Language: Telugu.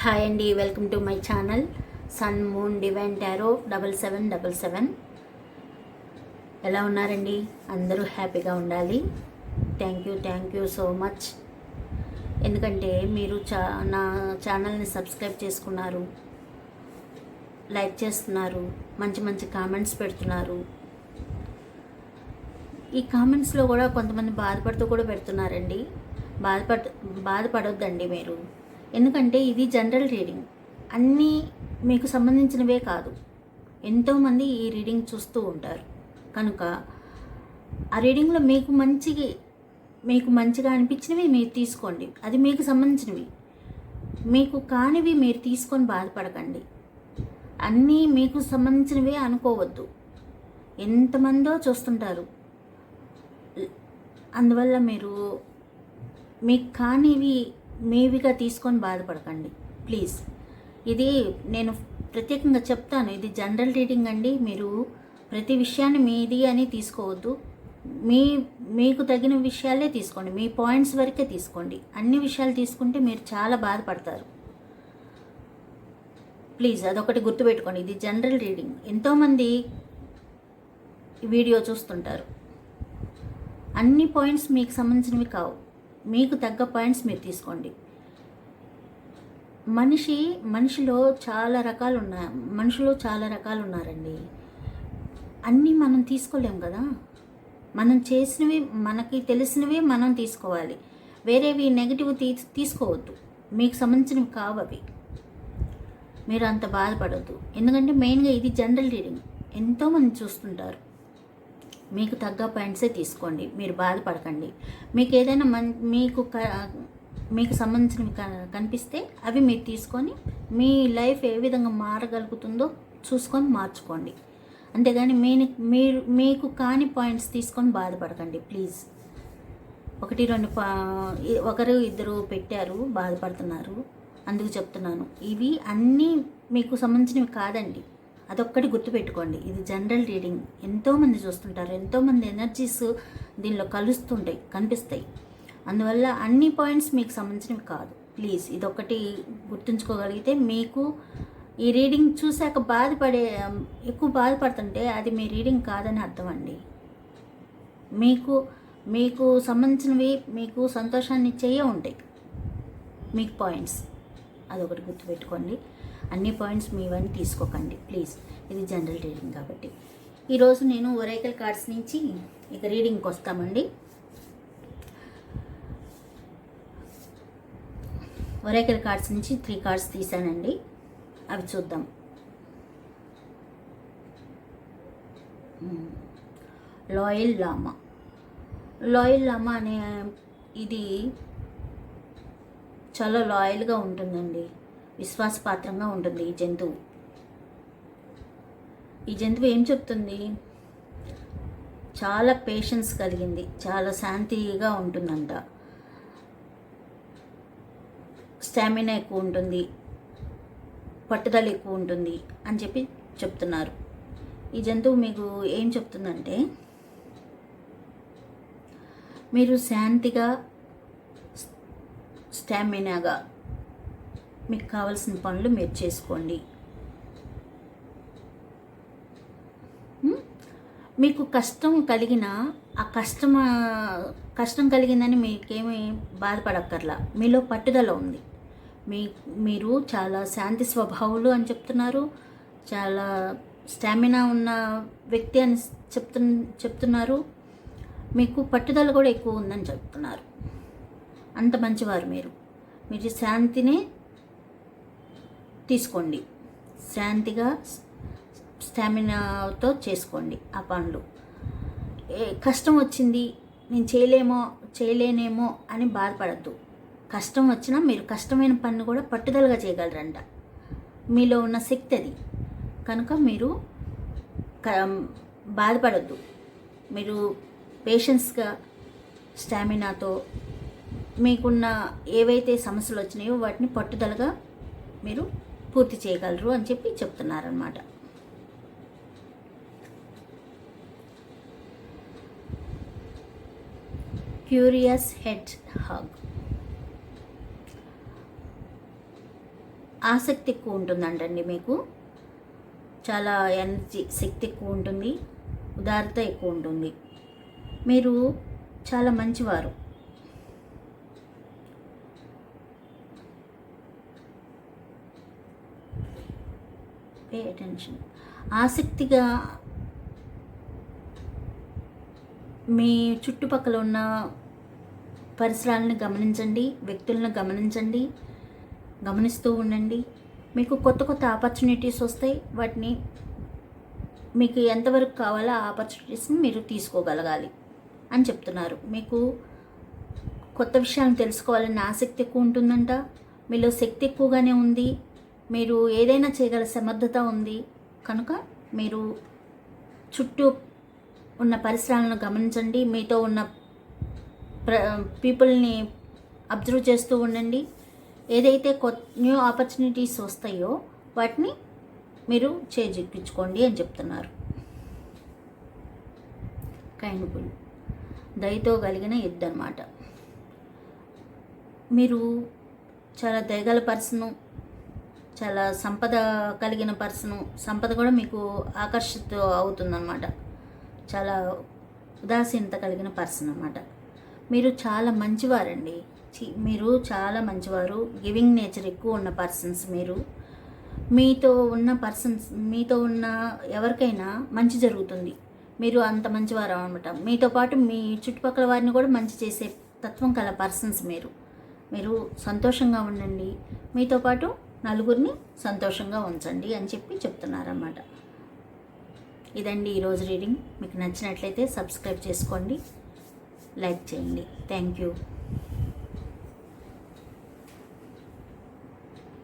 హాయ్ అండి welcome to my channel sun moon divine tarot double seven double seven ఎలా ఉన్నారండి? అందరూ హ్యాపీగా ఉండాలి. Thank you thank you so much ఎందుకంటే మీరు చా నా ఛానల్ని సబ్స్క్రైబ్ చేసుకున్నారు లైక్ చేస్తున్నారు మంచి మంచి కామెంట్స్ పెడుతున్నారు. ఈ కామెంట్స్లో కూడా కొంతమంది బాధపడుతూ కూడా పెడుతున్నారండి. బాధపడ బాధపడొద్దండి మీరు. ఎందుకంటే ఇది జనరల్ రీడింగ్. అన్నీ మీకు సంబంధించినవే కాదు. ఎంతోమంది ఈ రీడింగ్ చూస్తూ ఉంటారు. కనుక ఆ రీడింగ్లో మీకు మంచి మీకు మంచిగా అనిపించినవి మీరు తీసుకోండి. అది మీకు సంబంధించినవి. మీకు కానివి మీరు తీసుకొని బాధపడకండి. అన్నీ మీకు సంబంధించినవే అనుకోవద్దు. ఎంతమందో చూస్తుంటారు. అందువల్ల మీరు మీకు కానివి మేవిగా తీసుకొని బాధపడకండి. ప్లీజ్. ఇది నేను ప్రత్యేకంగా చెప్తాను. ఇది జనరల్ రీడింగ్ అండి. మీరు ప్రతి విషయాన్ని మీది అని తీసుకోవద్దు. మీ మీకు తగిన విషయాలే తీసుకోండి. మీ పాయింట్స్ వరకే తీసుకోండి. అన్ని విషయాలు తీసుకుంటే మీరు చాలా బాధపడతారు. ప్లీజ్ అదొకటి గుర్తుపెట్టుకోండి. ఇది జనరల్ రీడింగ్. ఎంతోమంది వీడియో చూస్తుంటారు. అన్ని పాయింట్స్ మీకు సంబంధించినవి కావు. మీకు తగ్గ పాయింట్స్ మీరు తీసుకోండి. మనిషి మనిషిలో చాలా రకాలు ఉన్నా మనుషులు చాలా రకాలు ఉన్నారండి. అన్నీ మనం తీసుకోలేం కదా? మనం చేసినవి మనకి తెలిసినవి మనం తీసుకోవాలి. వేరేవి నెగిటివ్ తీ తీసుకోవద్దు. మీకు సంబంధించినవి కావవి. మీరు అంత బాధపడద్దు. ఎందుకంటే మెయిన్గా ఇది జనరల్ రీడింగ్ ఎంతోమంది చూస్తుంటారు. మీకు తగ్గ పాయింట్సే తీసుకోండి. మీరు బాధపడకండి. మీకు ఏదైనా మన్ మీకు క మీకు సంబంధించినవి క- కనిపిస్తే అవి మీరు తీసుకొని మీ లైఫ్ ఏ విధంగా మారగలుగుతుందో చూసుకొని మార్చుకోండి. అంతేగాని మీ మీరు మీకు కాని పాయింట్స్ తీసుకొని బాధపడకండి ప్లీజ్. ఒకటి రెండు పా ఒకరు ఇద్దరు పెట్టారు బాధపడుతున్నారు. అందుకు చెప్తున్నాను. ఇవి అన్నీ మీకు సంబంధించినవి కాదండి. అదొక్కటి గుర్తుపెట్టుకోండి. ఇది జనరల్ రీడింగ్. ఎంతోమంది చూస్తుంటారు. ఎంతోమంది ఎనర్జీస్ దీనిలో కలుస్తుంటాయి కనిపిస్తాయి. అందువల్ల అన్ని పాయింట్స్ మీకు సంబంధించినవి కాదు. ప్లీజ్ ఇదొక్కటి గుర్తుంచుకోగలిగితే మీకు ఈ రీడింగ్ చూశాక బాధపడే ఎక్కువ బాధపడుతుంటే అది మీ రీడింగ్ కాదని అర్థం అండి. మీకు మీకు సంబంధించినవి మీకు సంతోషాన్ని ఇచ్చేయే ఉంటాయి. మీకు పాయింట్స్. అదొకటి గుర్తుపెట్టుకోండి. అన్ని పాయింట్స్ మీవన్నీ తీసుకోకండి. ప్లీజ్. ఇది జనరల్ రీడింగ్ కాబట్టి. ఈరోజు నేను ఒరేకల్ కార్డ్స్ నుంచి ఇక రీడింగ్కి వస్తామండి. ఒరేకల్ కార్డ్స్ నుంచి త్రీ కార్డ్స్ తీసానండి. అవి చూద్దాం. లాయల్ లామా. లాయల్ లామా అనే ఇది చాలా లాయల్గా ఉంటుందండి. విశ్వాసపాత్రంగా ఉంటుంది ఈ జంతువు. ఈ జంతువు ఏం చెప్తుంది? చాలా పేషెన్స్ కలిగింది. చాలా శాంతిగా ఉంటుందంట. స్టామినా ఎక్కువ ఉంటుంది. పట్టుదల ఎక్కువ ఉంటుంది అని చెప్పి చెప్తున్నారు. ఈ జంతువు మీకు ఏం చెప్తుందంటే మీరు శాంతిగా స్టామినాగా మీకు కావాల్సిన పనులు మీరు చేసుకోండి. మీకు కష్టం కలిగిన ఆ కష్టం కష్టం కలిగిందని మీకేమీ బాధపడక్కర్లా. మీలో పట్టుదల ఉంది. మీ మీరు చాలా శాంతి స్వభావులు అని చెప్తున్నారు. చాలా స్టామినా ఉన్న వ్యక్తి అని చెప్తు చెప్తున్నారు. మీకు పట్టుదల కూడా ఎక్కువ ఉందని చెప్తున్నారు. అంత మంచివారు మీరు. మీరు శాంతిని తీసుకోండి. శాంతిగా స్టామినాతో చేసుకోండి ఆ పనులు ఏ కష్టం వచ్చింది నేను చేయలేమో చేయలేనేమో అని బాధపడద్దు. కష్టం వచ్చినా మీరు కష్టమైన పని కూడా పట్టుదలగా చేయగలరంట. మీలో ఉన్న శక్తి అది. కనుక మీరు క- బాధపడద్దు. మీరు పేషెన్స్గా స్టామినాతో మీకున్న ఏవైతే సమస్యలు వచ్చినాయో వాటిని పట్టుదలగా మీరు పూర్తి చేయగలరు అని చెప్పి చెప్తున్నారనమాట క్యూరియస్ హెడ్ హాగ్. ఆసక్తి ఎక్కువ ఉంటుందంటండి మీకు. చాలా ఎనర్జీ శక్తి ఎక్కువ ఉంటుంది. ఉదారత ఎక్కువ ఉంటుంది. మీరు చాలా మంచివారు. Pay attention. ఆసక్తిగా మీ చుట్టుపక్కల ఉన్న పరిసరాలను గమనించండి వ్యక్తులను గమనించండి గమనిస్తూ ఉండండి. మీకు కొత్త కొత్త ఆపర్చునిటీస్ వస్తాయి. వాటిని మీకు ఎంతవరకు కావాలో ఆ ఆపర్చునిటీస్ని మీరు తీసుకోగలగాలి అని చెప్తున్నారు. మీకు కొత్త విషయాలను తెలుసుకోవాలన్న ఆసక్తి ఎక్కువ ఉంటుందంట. మీలో శక్తి ఎక్కువగానే ఉంది. మీరు ఏదైనా చేయగల సమర్థత ఉంది కనుక మీరు చుట్టూ ఉన్న పరిసరాలను గమనించండి. మీతో ఉన్న ప్ర పీపుల్ని అబ్జర్వ్ చేస్తూ ఉండండి. ఏదైతే కొత్త న్యూ ఆపర్చునిటీస్ వస్తాయో వాటిని మీరు చేజిక్కించుకోండి అని చెప్తున్నారు. కైండ్ బుల్ దయతో కలిగిన యుద్ధం అనమాట మీరు చాలా దయగల పర్సను చాలా సంపద కలిగిన పర్సను సంపద కూడా మీకు ఆకర్షిత అవుతుందన్నమాట. చాలా ఉదాసీనత కలిగిన పర్సన్ అనమాట మీరు చాలా మంచివారండి. చి- మీరు చాలా మంచివారు. గివింగ్ నేచర్ ఎక్కువ ఉన్న పర్సన్స్ మీరు. మీతో ఉన్న పర్సన్స్ మీతో ఉన్న ఎవరికైనా మంచి జరుగుతుంది. మీరు అంత మంచివారు అనమాట మీతో పాటు మీ చుట్టుపక్కల వారిని కూడా మంచి చేసే తత్వం కల పర్సన్స్ మీరు. మీరు సంతోషంగా ఉండండి. మీతో పాటు నలుగురిని సంతోషంగా ఉంచండి అని చెప్పి చెప్తున్నారన్నమాట. ఇదండి ఈరోజు రీడింగ్. మీకు నచ్చినట్లయితే సబ్స్క్రైబ్ చేసుకోండి. లైక్ చేయండి. Thank you.